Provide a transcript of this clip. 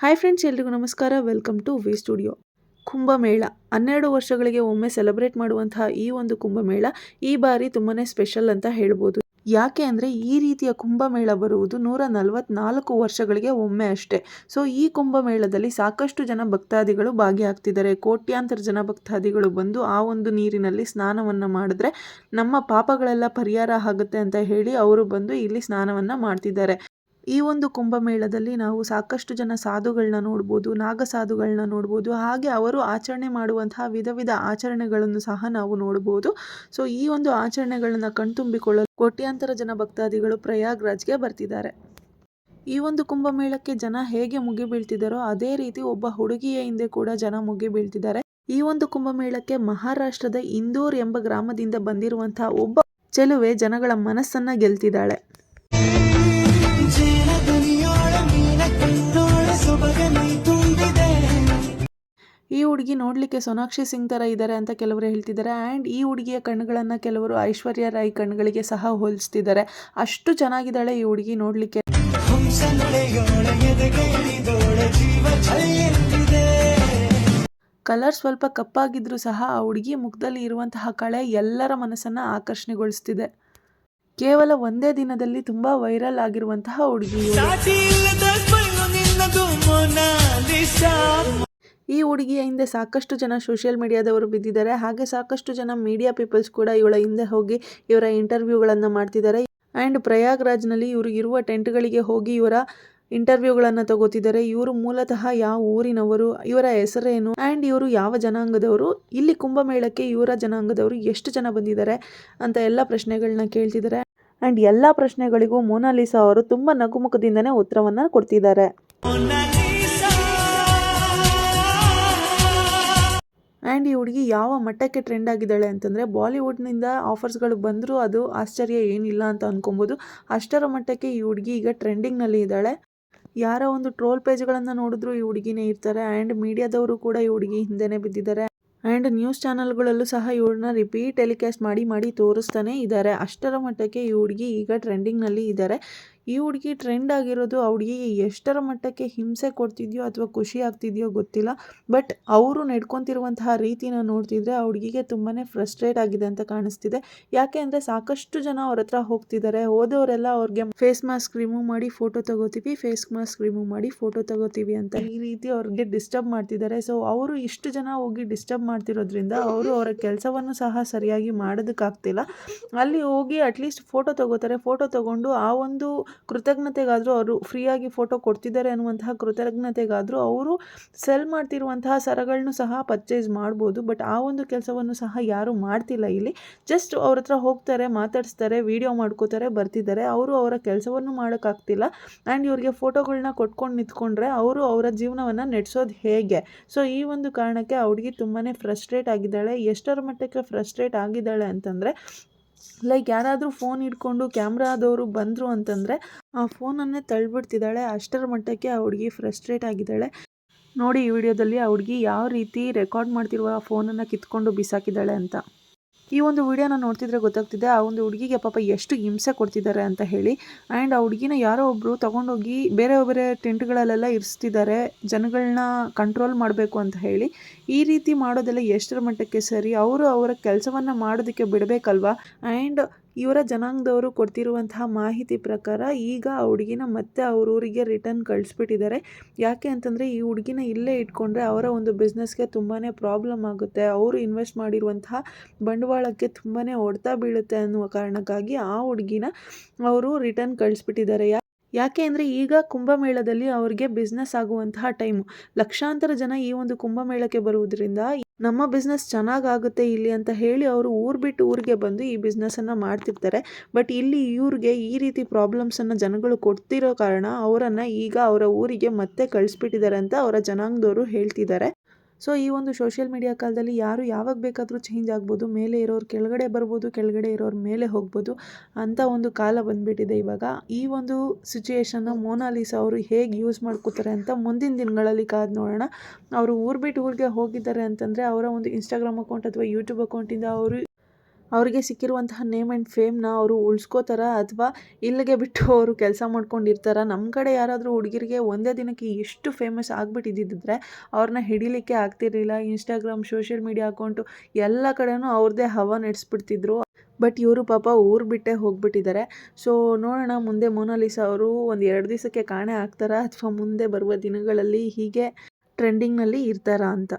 Hi friends ಎಲ್ರಿಗೂ ನಮಸ್ಕಾರ. Welcome to V studio Kumbh Mela. ಹನ್ನೆರಡು ವರ್ಷಗಳಿಗೆ ಒಮ್ಮೆ ಸೆಲೆಬ್ರೇಟ್ ಮಾಡುವಂತಹ ಈ ಒಂದು ಕುಂಭಮೇಳ ಈ ಬಾರಿ ತುಂಬಾ ಸ್ಪೆಷಲ್ ಅಂತ ಹೇಳ್ಬೋದು. ಯಾಕೆ ಅಂದರೆ ಈ ರೀತಿಯ ಕುಂಭಮೇಳ ಬರುವುದು ನೂರ ನಲವತ್ನಾಲ್ಕು ವರ್ಷಗಳಿಗೆ ಒಮ್ಮೆ ಅಷ್ಟೇ. ಸೊ ಈ ಕುಂಭಮೇಳದಲ್ಲಿ ಸಾಕಷ್ಟು ಜನ ಭಕ್ತಾದಿಗಳು ಭಾಗಿಯಾಗ್ತಿದ್ದಾರೆ. ಕೋಟ್ಯಾಂತರ ಜನ ಭಕ್ತಾದಿಗಳು ಬಂದು ಆ ಒಂದು ನೀರಿನಲ್ಲಿ ಸ್ನಾನವನ್ನು ಮಾಡಿದ್ರೆ ನಮ್ಮ ಪಾಪಗಳೆಲ್ಲ ಪರಿಹಾರ ಆಗುತ್ತೆ ಅಂತ ಹೇಳಿ ಅವರು ಬಂದು ಇಲ್ಲಿ ಸ್ನಾನವನ್ನು ಮಾಡ್ತಿದ್ದಾರೆ. ಈ ಒಂದು ಕುಂಭಮೇಳದಲ್ಲಿ ನಾವು ಸಾಕಷ್ಟು ಜನ ಸಾಧುಗಳನ್ನ ನೋಡ್ಬೋದು ನಾಗ ಸಾಧುಗಳನ್ನ ನೋಡ್ಬೋದು, ಹಾಗೆ ಅವರು ಆಚರಣೆ ಮಾಡುವಂತಹ ವಿಧ ವಿಧ ಆಚರಣೆಗಳನ್ನು ಸಹ ನಾವು ನೋಡ್ಬೋದು. ಸೊ ಈ ಒಂದು ಆಚರಣೆಗಳನ್ನು ಕಣ್ತುಂಬಿಕೊಳ್ಳಲು ಕೋಟ್ಯಾಂತರ ಜನ ಭಕ್ತಾದಿಗಳು ಪ್ರಯಾಗ್ರಾಜ್ಗೆ ಬರ್ತಿದ್ದಾರೆ. ಈ ಒಂದು ಕುಂಭಮೇಳಕ್ಕೆ ಜನ ಹೇಗೆ ಮುಗಿ ಬೀಳ್ತಿದ್ದಾರೋ ಅದೇ ರೀತಿ ಒಬ್ಬ ಹುಡುಗಿಯ ಹಿಂದೆ ಕೂಡ ಜನ ಮುಗಿಬೀಳ್ತಿದ್ದಾರೆ ಈ ಒಂದು ಕುಂಭಮೇಳಕ್ಕೆ ಮಹಾರಾಷ್ಟ್ರದ ಇಂದೋರ್ ಎಂಬ ಗ್ರಾಮದಿಂದ ಬಂದಿರುವಂತಹ ಒಬ್ಬ, ಚೆಲುವೆ ಜನಗಳ ಮನಸ್ಸನ್ನ ಗೆಲ್ತಿದ್ದಾಳೆ. ಹುಡುಗಿ ನೋಡಲಿಕ್ಕೆ ಸೋನಾಕ್ಷಿ ಸಿಂಗ್ ಥರ ಇದ್ದಾರೆ ಅಂತ ಕೆಲವರು ಹೇಳ್ತಿದ್ದಾರೆ ಆ್ಯಂಡ್ ಈ ಹುಡುಗಿಯ ಕಣ್ಣುಗಳನ್ನು ಕೆಲವರು ಐಶ್ವರ್ಯ ರಾಯ್ ಕಣ್ಣುಗಳಿಗೆ ಸಹ ಹೋಲಿಸ್ತಿದ್ದಾರೆ ಅಷ್ಟು ಚೆನ್ನಾಗಿದ್ದಾಳೆ ಈ ಹುಡುಗಿ ನೋಡಲಿಕ್ಕೆ. ಕಲರ್ ಸ್ವಲ್ಪ ಕಪ್ಪಾಗಿದ್ರೂ ಸಹ ಆ ಹುಡುಗಿ ಮುಖದಲ್ಲಿ ಇರುವಂತಹ ಕಳೆ ಎಲ್ಲರ ಮನಸ್ಸನ್ನು ಆಕರ್ಷಣೆಗೊಳಿಸ್ತಿದೆ. ಕೇವಲ ಒಂದೇ ದಿನದಲ್ಲಿ ತುಂಬಾ ವೈರಲ್ ಆಗಿರುವಂತಹ ಹುಡುಗಿ ಈ ಹುಡುಗಿಯ ಹಿಂದೆ ಸಾಕಷ್ಟು ಜನ ಸೋಷಿಯಲ್ ಮೀಡಿಯಾದವರು ಬಿದ್ದಿದ್ದಾರೆ. ಹಾಗೆ ಸಾಕಷ್ಟು ಜನ ಮೀಡಿಯಾ ಪೀಪಲ್ಸ್ ಕೂಡ ಇವಳ ಹಿಂದೆ ಹೋಗಿ ಇವರ ಇಂಟರ್ವ್ಯೂಗಳನ್ನು ಮಾಡ್ತಿದ್ದಾರೆ. ಆ್ಯಂಡ್ ಪ್ರಯಾಗ್ರಾಜ್ನಲ್ಲಿ ಇವರು ಇರುವ ಟೆಂಟ್ಗಳಿಗೆ ಹೋಗಿ ಇವರ ಇಂಟರ್ವ್ಯೂಗಳನ್ನು ತಗೋತಿದ್ದಾರೆ. ಇವರು ಮೂಲತಃ ಯಾವ ಊರಿನವರು, ಇವರ ಹೆಸರೇನು ಆ್ಯಂಡ್ ಇವರು ಯಾವ ಜನಾಂಗದವರು, ಇಲ್ಲಿ ಕುಂಭಮೇಳಕ್ಕೆ ಇವರ ಜನಾಂಗದವರು ಎಷ್ಟು ಜನ ಬಂದಿದ್ದಾರೆ ಅಂತ ಎಲ್ಲ ಪ್ರಶ್ನೆಗಳನ್ನ ಕೇಳ್ತಿದ್ದಾರೆ. ಆ್ಯಂಡ್ ಎಲ್ಲ ಪ್ರಶ್ನೆಗಳಿಗೂ ಮೋನಾಲಿಸಾ ಅವರು ತುಂಬ ನಗುಮುಖದಿಂದನೇ ಉತ್ತರವನ್ನು ಕೊಡ್ತಿದ್ದಾರೆ. ಈ ಹುಡುಗಿ ಯಾವ ಮಟ್ಟಕ್ಕೆ ಟ್ರೆಂಡ್ ಆಗಿದ್ದಾಳೆ ಅಂತಂದರೆ ಬಾಲಿವುಡ್ನಿಂದ ಆಫರ್ಸ್ಗಳು ಬಂದರೂ ಅದು ಆಶ್ಚರ್ಯ ಏನಿಲ್ಲ ಅಂತ ಅನ್ಕೊಬೋದು. ಅಷ್ಟರ ಮಟ್ಟಕ್ಕೆ ಈ ಹುಡುಗಿ ಈಗ ಟ್ರೆಂಡಿಂಗ್ನಲ್ಲಿ ಇದ್ದಾಳೆ. ಯಾರ ಒಂದು ಟ್ರೋಲ್ ಪೇಜ್ಗಳನ್ನು ನೋಡಿದ್ರು ಈ ಹುಡುಗಿನೇ ಇರ್ತಾರೆ. ಆ್ಯಂಡ್ ಮೀಡಿಯಾದವರು ಕೂಡ ಈ ಹುಡುಗಿ ಹಿಂದೆನೇ ಬಿದ್ದಿದ್ದಾರೆ. ಆ್ಯಂಡ್ ನ್ಯೂಸ್ ಚಾನಲ್ಗಳಲ್ಲೂ ಸಹ ಇವ್ರನ್ನ ರಿಪೀಟ್ ಟೆಲಿಕಾಸ್ಟ್ ಮಾಡಿ ಮಾಡಿ ತೋರಿಸ್ತಾನೆ ಇದ್ದಾರೆ. ಅಷ್ಟರ ಮಟ್ಟಕ್ಕೆ ಈ ಹುಡುಗಿ ಈಗ ಟ್ರೆಂಡಿಂಗ್ನಲ್ಲಿ ಇದ್ದಾರೆ. ಈ ಹುಡುಗಿ ಟ್ರೆಂಡ್ ಆಗಿರೋದು ಆ ಹುಡುಗಿಗೆ ಎಷ್ಟರ ಮಟ್ಟಕ್ಕೆ ಹಿಂಸೆ ಕೊಡ್ತಿದ್ಯೋ ಅಥವಾ ಖುಷಿ ಆಗ್ತಿದೆಯೋ ಗೊತ್ತಿಲ್ಲ. ಬಟ್ ಅವರು ನಡ್ಕೊತಿರುವಂತಹ ರೀತಿನ ನೋಡ್ತಿದ್ರೆ ಆ ಹುಡುಗಿಗೆ ತುಂಬಾ ಫ್ರಸ್ಟ್ರೇಟ್ ಆಗಿದೆ ಅಂತ ಕಾಣಿಸ್ತಿದೆ. ಯಾಕೆ ಅಂದರೆ ಸಾಕಷ್ಟು ಜನ ಅವ್ರ ಹತ್ರ ಹೋಗ್ತಿದ್ದಾರೆ. ಹೋದವರೆಲ್ಲ ಅವ್ರಿಗೆ ಫೇಸ್ ಮಾಸ್ಕ್ ರಿಮೂವ್ ಮಾಡಿ ಫೋಟೋ ತಗೋತೀವಿ ಫೇಸ್ ಮಾಸ್ಕ್ ರಿಮೂವ್ ಮಾಡಿ ಫೋಟೋ ತಗೋತೀವಿ ಅಂತ ಈ ರೀತಿ ಅವ್ರಿಗೆ ಡಿಸ್ಟರ್ಬ್ ಮಾಡ್ತಿದ್ದಾರೆ. ಸೊ ಅವರು ಇಷ್ಟು ಜನ ಹೋಗಿ ಡಿಸ್ಟರ್ಬ್ ಮಾಡ್ತಿರೋದ್ರಿಂದ ಅವರು ಅವರ ಕೆಲಸವನ್ನು ಸಹ ಸರಿಯಾಗಿ ಮಾಡೋದಕ್ಕಾಗ್ತಿಲ್ಲ. ಅಲ್ಲಿ ಹೋಗಿ ಅಟ್ಲೀಸ್ಟ್ ಫೋಟೋ ತಗೋತಾರೆ. ಫೋಟೋ ತಗೊಂಡು ಆ ಒಂದು ಕೃತಜ್ಞತೆಗಾದರೂ ಅವರು ಫ್ರೀಯಾಗಿ ಫೋಟೋ ಕೊಡ್ತಿದ್ದಾರೆ ಅನ್ನುವಂತಹ ಕೃತಜ್ಞತೆಗಾದರೂ ಅವರು ಸೆಲ್ ಮಾಡ್ತಿರುವಂತಹ ಸರಗಳನ್ನು ಸಹ ಪರ್ಚೇಸ್ ಮಾಡ್ಬೋದು. ಬಟ್ ಆ ಒಂದು ಕೆಲಸವನ್ನು ಸಹ ಯಾರೂ ಮಾಡ್ತಿಲ್ಲ ಇಲ್ಲಿ. ಜಸ್ಟ್ ಅವ್ರ ಹತ್ರ ಹೋಗ್ತಾರೆ, ಮಾತಾಡಿಸ್ತಾರೆ ವಿಡಿಯೋ ಮಾಡ್ಕೋತಾರೆ, ಬರ್ತಿದ್ದಾರೆ. ಅವರು ಅವರ ಕೆಲಸವನ್ನು ಮಾಡೋಕ್ಕಾಗ್ತಿಲ್ಲ. ಆ್ಯಂಡ್ ಇವ್ರಿಗೆ ಫೋಟೋಗಳನ್ನ ಕೊಟ್ಕೊಂಡು ನಿಂತ್ಕೊಂಡ್ರೆ ಅವರು ಅವರ ಜೀವನವನ್ನು ನಡೆಸೋದು ಹೇಗೆ? ಸೊ ಈ ಒಂದು ಕಾರಣಕ್ಕೆ ಆ ಹುಡುಗಿ ತುಂಬಾ ಫ್ರಸ್ಟ್ರೇಟ್ ಆಗಿದ್ದಾಳೆ. ಎಷ್ಟರ ಮಟ್ಟಕ್ಕೆ ಫ್ರಸ್ಟ್ರೇಟ್ ಆಗಿದ್ದಾಳೆ ಅಂತಂದರೆ ಲೈಕ್ ಯಾರಾದರೂ ಫೋನ್ ಹಿಡ್ಕೊಂಡು ಕ್ಯಾಮ್ರಾದವರು ಬಂದರು ಅಂತಂದರೆ ಆ ಫೋನನ್ನೇ ತಳ್ಳಿಬಿಡ್ತಿದ್ದಾಳೆ ಅಷ್ಟರ ಮಟ್ಟಕ್ಕೆ ಆ ಹುಡುಗಿ ಫ್ರಸ್ಟ್ರೇಟ್ ಆಗಿದ್ದಾಳೆ. ನೋಡಿ ಈ ವಿಡಿಯೋದಲ್ಲಿ ಆ ಹುಡುಗಿ ಯಾವ ರೀತಿ ರೆಕಾರ್ಡ್ ಮಾಡ್ತಿರುವ ಫೋನನ್ನು ಕಿತ್ಕೊಂಡು ಬಿಸಾಕಿದ್ದಾಳೆ ಅಂತ. ಈ ಒಂದು ವಿಡಿಯೋನ ನೋಡ್ತಿದ್ರೆ ಗೊತ್ತಾಗ್ತಿದೆ, ಆ ಒಂದು ಹುಡುಗಿಗೆ ಪಾಪ ಎಷ್ಟು ಹಿಂಸೆ ಕೊಡ್ತಿದ್ದಾರೆ ಅಂತ ಹೇಳಿ. ಆ್ಯಂಡ್ ಆ ಹುಡುಗಿನ ಯಾರೋ ಒಬ್ಬರು ತೊಗೊಂಡೋಗಿ ಬೇರೆ ಬೇರೆ ಟೆಂಟ್ಗಳಲ್ಲೆಲ್ಲ ಇರಿಸ್ತಿದ್ದಾರೆ ಜನಗಳನ್ನ ಕಂಟ್ರೋಲ್ ಮಾಡಬೇಕು ಅಂತ ಹೇಳಿ. ಈ ರೀತಿ ಮಾಡೋದೆಲ್ಲ ಎಷ್ಟರ ಮಟ್ಟಕ್ಕೆ ಸರಿ? ಅವರು ಅವರ ಕೆಲಸವನ್ನು ಮಾಡೋದಕ್ಕೆ ಬಿಡಬೇಕಲ್ವಾ? ಆ್ಯಂಡ್ ಇವರ ಜನಾಂಗದವರು ಕೊಡ್ತಿರುವಂತಹ ಮಾಹಿತಿ ಪ್ರಕಾರ ಈಗ ಆ ಹುಡುಗಿನ ಮತ್ತೆ ಅವ್ರ ಊರಿಗೆ ರಿಟರ್ನ್ ಕಳಿಸ್ಬಿಟ್ಟಿದ್ದಾರೆ. ಯಾಕೆ ಅಂತಂದರೆ ಈ ಹುಡುಗಿನ ಇಲ್ಲೇ ಇಟ್ಕೊಂಡ್ರೆ ಅವರ ಒಂದು ಬಿಸ್ನೆಸ್ಗೆ ತುಂಬಾ ಪ್ರಾಬ್ಲಮ್ ಆಗುತ್ತೆ. ಅವರು ಇನ್ವೆಸ್ಟ್ ಮಾಡಿರುವಂತಹ ಬಂಡವಾಳಕ್ಕೆ ತುಂಬಾ ಹೊಡೆತ ಬೀಳುತ್ತೆ ಅನ್ನುವ ಕಾರಣಕ್ಕಾಗಿ ಆ ಹುಡುಗಿನ ಅವರು ರಿಟರ್ನ್ ಕಳಿಸ್ಬಿಟ್ಟಿದ್ದಾರೆ. ಯಾ, ಯಾಕೆ ಅಂದರೆ ಈಗ ಕುಂಭಮೇಳದಲ್ಲಿ ಅವರಿಗೆ ಬಿಸ್ನೆಸ್ ಆಗುವಂತಹ ಟೈಮು ಲಕ್ಷಾಂತರ ಜನ ಈ ಒಂದು ಕುಂಭಮೇಳಕ್ಕೆ ಬರುವುದರಿಂದ ನಮ್ಮ ಬಿಸ್ನೆಸ್ ಚೆನ್ನಾಗಾಗುತ್ತೆ ಇಲ್ಲಿ ಅಂತ ಹೇಳಿ ಅವರು ಊರು ಬಿಟ್ಟು ಊರಿಗೆ ಬಂದು ಈ ಬಿಸ್ನೆಸ್ಸನ್ನು ಮಾಡ್ತಿರ್ತಾರೆ. ಬಟ್ ಇಲ್ಲಿ ಇವ್ರಿಗೆ ಈ ರೀತಿ ಪ್ರಾಬ್ಲಮ್ಸನ್ನು ಜನಗಳು ಕೊಡ್ತಿರೋ ಕಾರಣ ಅವರನ್ನು ಈಗ ಅವರ ಊರಿಗೆ ಮತ್ತೆ ಕಳಿಸ್ಬಿಟ್ಟಿದ್ದಾರೆ ಅಂತ ಅವರ ಜನಾಂಗದವರು ಹೇಳ್ತಿದ್ದಾರೆ. ಸೊ ಈ ಒಂದು ಸೋಷಿಯಲ್ ಮೀಡಿಯಾ ಕಾಲದಲ್ಲಿ ಯಾರು ಯಾವಾಗ ಬೇಕಾದರೂ ಚೇಂಜ್ ಆಗ್ಬೋದು, ಮೇಲೆ ಇರೋರು ಕೆಳಗಡೆ ಬರ್ಬೋದು, ಕೆಳಗಡೆ ಇರೋರು ಮೇಲೆ ಹೋಗ್ಬೋದು ಅಂತ ಒಂದು ಕಾಲ ಬಂದುಬಿಟ್ಟಿದೆ ಇವಾಗ. ಈ ಒಂದು ಸಿಚುಯೇಷನ್ನ ಮೋನಾಲಿಸಾ ಅವರು ಹೇಗೆ ಯೂಸ್ ಮಾಡ್ಕೋತಾರೆ ಅಂತ ಮುಂದಿನ ದಿನಗಳಲ್ಲಿ ಕಾದು ನೋಡೋಣ. ಅವರು ಊರು ಬಿಟ್ಟು ಊರಿಗೆ ಹೋಗಿದ್ದಾರೆ ಅಂತಂದರೆ ಅವರ ಒಂದು ಇನ್ಸ್ಟಾಗ್ರಾಮ್ ಅಕೌಂಟ್ ಅಥವಾ ಯೂಟ್ಯೂಬ್ ಅಕೌಂಟಿಂದ ಅವರು ಅವರಿಗೆ ಸಿಕ್ಕಿರುವಂತಹ ನೇಮ್ ಆ್ಯಂಡ್ ಫೇಮ್ನ ಅವರು ಉಳಿಸ್ಕೋತಾರ ಅಥವಾ ಇಲ್ಲಿಗೆ ಬಿಟ್ಟು ಅವರು ಕೆಲಸ ಮಾಡ್ಕೊಂಡಿರ್ತಾರ? ನಮ್ಮ ಕಡೆ ಯಾರಾದರೂ ಹುಡುಗಿರಿಗೆ ಒಂದೇ ದಿನಕ್ಕೆ ಎಷ್ಟು ಫೇಮಸ್ ಆಗಿಬಿಟ್ಟಿದ್ದಿದ್ರೆ ಅವ್ರನ್ನ ಹಿಡಿಲಿಕ್ಕೆ ಆಗ್ತಿರಲಿಲ್ಲ. ಇನ್ಸ್ಟಾಗ್ರಾಮ್ ಸೋಷಿಯಲ್ ಮೀಡಿಯಾ ಅಕೌಂಟು ಎಲ್ಲ ಕಡೆನೂ ಅವ್ರದ್ದೇ ಹವ ನಡೆಸ್ಬಿಡ್ತಿದ್ರು. ಬಟ್ ಇವರು ಪಾಪ ಊರು ಬಿಟ್ಟೆ ಹೋಗ್ಬಿಟ್ಟಿದ್ದಾರೆ ಸೊ ನೋಡೋಣ, ಮುಂದೆ ಮೋನಾಲಿಸಾ ಅವರು ಒಂದು ಎರಡು ದಿವಸಕ್ಕೆ ಕಾಣೆ ಆಗ್ತಾರಾ ಅಥವಾ ಮುಂದೆ ಬರುವ ದಿನಗಳಲ್ಲಿ ಹೀಗೆ ಟ್ರೆಂಡಿಂಗ್ನಲ್ಲಿ ಇರ್ತಾರಾ ಅಂತ.